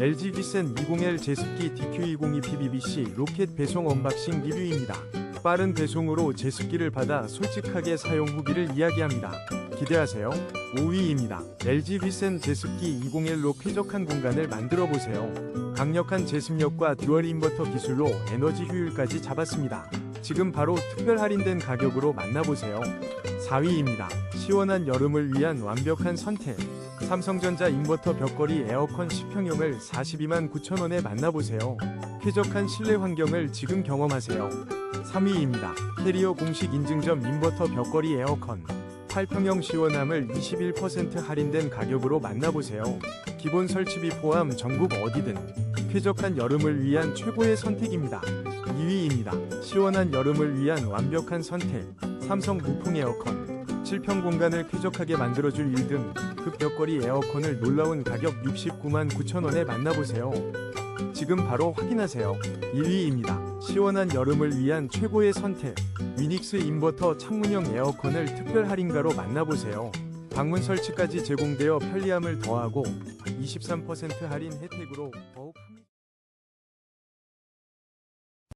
LG 기센 20L 제습기 DQ202 PBBC 로켓 배송 언박싱 리뷰입니다. 빠른 배송으로 제습기를 받아 솔직하게 사용 후기를 이야기합니다. 기대하세요. 5위입니다. LG 휘센 제습기 20L로 쾌적한 공간을 만들어 보세요. 강력한 제습력과 듀얼 인버터 기술로 에너지 효율까지 잡았습니다. 지금 바로 특별 할인된 가격으로 만나보세요. 4위입니다. 시원한 여름을 위한 완벽한 선택. 삼성전자 인버터 벽걸이 에어컨 10평형을 42만 9천원에 만나보세요. 쾌적한 실내 환경을 지금 경험하세요. 3위입니다. 캐리어 공식 인증점 인버터 벽걸이 에어컨 8평형 시원함을 21% 할인된 가격으로 만나보세요. 기본 설치비 포함 전국 어디든 쾌적한 여름을 위한 최고의 선택입니다. 2위입니다. 시원한 여름을 위한 완벽한 선택. 삼성 무풍 에어컨. 7평 공간을 쾌적하게 만들어줄 1등 극벽걸이 에어컨을 놀라운 가격 69만 9천원에 만나보세요. 지금 바로 확인하세요. 1위입니다. 시원한 여름을 위한 최고의 선택. 위닉스 인버터 창문형 에어컨을 특별 할인가로 만나보세요. 방문 설치까지 제공되어 편리함을 더하고 23% 할인 혜택으로 더욱